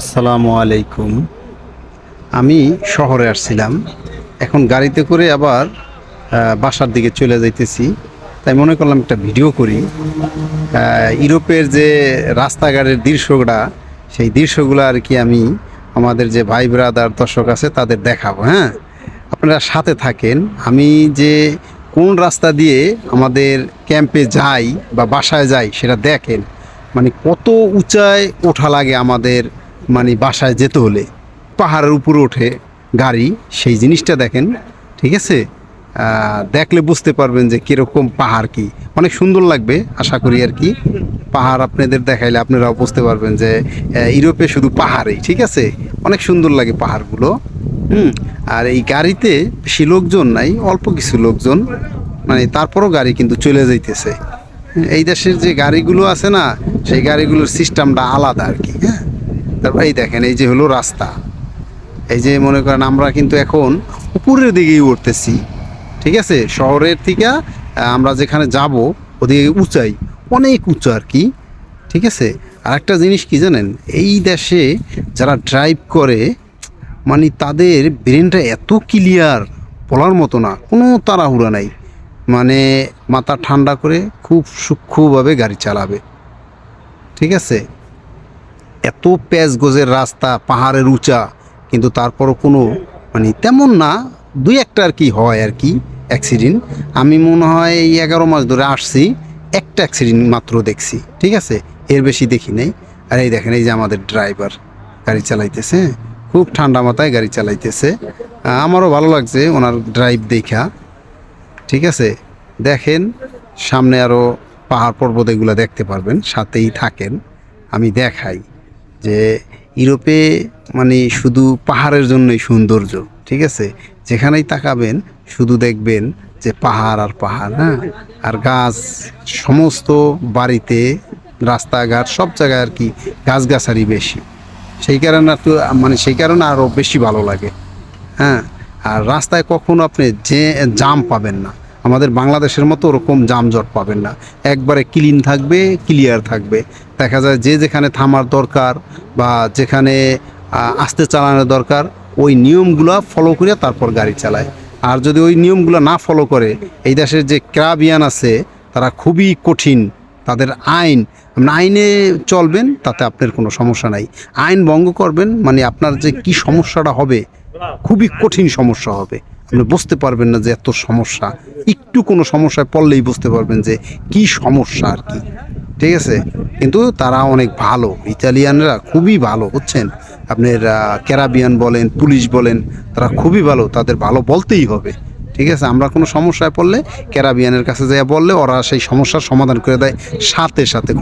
আসসালামু আলাইকুম। আমি শহরে আসছিলাম। এখন গাড়িতে করে আবার বাসার দিকে চলে যাইতেছি। তাই মনে করলাম একটা ভিডিও করি। ইউরোপের যে রাস্তাঘাটের দৃশ্যটা সেই দৃশ্যগুলো আর কি আমি আমাদের যে ভাই ব্রাদার দর্শক আছে, তাদের দেখাবো হ্যাঁ? আপনারা সাথে থাকেন। আমি যে কোন রাস্তা দিয়ে আমাদের ক্যাম্পে যাই বা বাসায় যাই, সেটা দেখেন। মানে কত উঁচায় ওঠা লাগে আমাদের মানে বাসায় যেতে হলে পাহাড়ের উপরে ওঠে গাড়ি, সেই জিনিসটা দেখেন, ঠিক আছে? দেখলে বুঝতে পারবেন যে কীরকম পাহাড় কি। অনেক সুন্দর লাগবে, আশা করি আর কি। পাহাড় আপনাদের দেখাইলে আপনারাও বুঝতে পারবেন যে ইউরোপে শুধু পাহাড়েই, ঠিক আছে? অনেক সুন্দর লাগে পাহাড়গুলো, হুম? আর এই গাড়িতে বেশি লোকজন নাই, অল্প কিছু লোকজন মানে তারপরও গাড়ি কিন্তু চলে যাইতেছে। এই দেশের যে গাড়িগুলো আছে না, সেই গাড়িগুলোর সিস্টেমটা আলাদা আর কি হ্যাঁ? তারপর এই দেখেন, এই যে হলো রাস্তা। এই যে মনে করেন আমরা কিন্তু এখন উপরের দিকেই উঠতেছি, ঠিক আছে? শহরের থেকে আমরা যেখানে যাব, ওদিকে উঁচাই, অনেক উঁচু আর কি, ঠিক আছে? আর একটা জিনিস কি জানেন, এই দেশে যারা ড্রাইভ করে মানে তাদের ব্রেনটা এত ক্লিয়ার বলার মতো না, কোনো তাড়াহুড়া নাই। মানে মাথা ঠান্ডা করে খুব সূক্ষ্মভাবে গাড়ি চালাবে, ঠিক আছে? এত প্যাচ গোজের রাস্তা, পাহাড়ের উঁচা, কিন্তু তারপরও কোনো মানে তেমন না, দুই একটা আর কি হয় আর কি অ্যাক্সিডেন্ট আমি মনে হয় এই এগারো মাস ধরে আসছি, একটা অ্যাক্সিডেন্ট মাত্র দেখছি, ঠিক আছে? এর বেশি দেখি নাই। আর এই দেখেন, এই যে আমাদের ড্রাইভার গাড়ি চালাইতেছে খুব ঠান্ডা মাথায় গাড়ি চালাইতেছে। আমারও ভালো লাগছে ওনার ড্রাইভ দেখা, ঠিক আছে? দেখেন, সামনে আরও পাহাড় পর্বত এগুলো দেখতে পারবেন, সাথেই থাকেন। আমি দেখাই। যে ইউরোপে মানে শুধু পাহাড়ের জন্যই সৌন্দর্য, ঠিক আছে? যেখানেই তাকাবেন, শুধু দেখবেন যে পাহাড় আর পাহাড় হ্যাঁ? আর গাছ, সমস্ত বাড়িতে, রাস্তাঘাট, সব জায়গায় আর কি গাছগাছালি বেশি। সেই কারণে আর মানে সেই কারণে আরও বেশি ভালো লাগে হ্যাঁ? আর রাস্তায় কখনো আপনি যে, জাম পাবেন না। আমাদের বাংলাদেশের মতো ওরকম জামজট পাবেন না। একবারে ক্লিন থাকবে ক্লিয়ার থাকবে। দেখা যায় যে যেখানে থামার দরকার বা যেখানে আস্তে চালানোর দরকার, ওই নিয়মগুলো ফলো করে তারপর গাড়ি চালায়। আর যদি ওই নিয়মগুলো না ফলো করে, এই দেশের যে ক্রাবিয়ান আছে, তারা খুবই কঠিন। তাদের আইন আপনি আইনে চলবেন, তাতে আপনার কোনো সমস্যা নাই। আইন ভঙ্গ করবেন মানে আপনার যে কি সমস্যাটা হবে, খুবই কঠিন সমস্যা হবে। আপনি বুঝতে পারবেন না যে এত সমস্যা। একটু কোনো সমস্যায় পড়লেই বুঝতে পারবেন যে কি সমস্যা আর কি। ঠিক আছে? কিন্তু তারা অনেক ভালো। ইতালিয়ানরা খুবই ভালো, বুঝছেন? আপনার ক্যারাবিয়ান বলেন, পুলিশ বলেন, তারা খুবই ভালো। তাদের ভালো বলতেই হবে। ঠিক আছে? আমরা কোনো সমস্যায় পড়লে ক্যারাবিয়ানের কাছে যাইয়া বললে ওরা সেই সমস্যার সমাধান করে দেয়, সাথে সাথে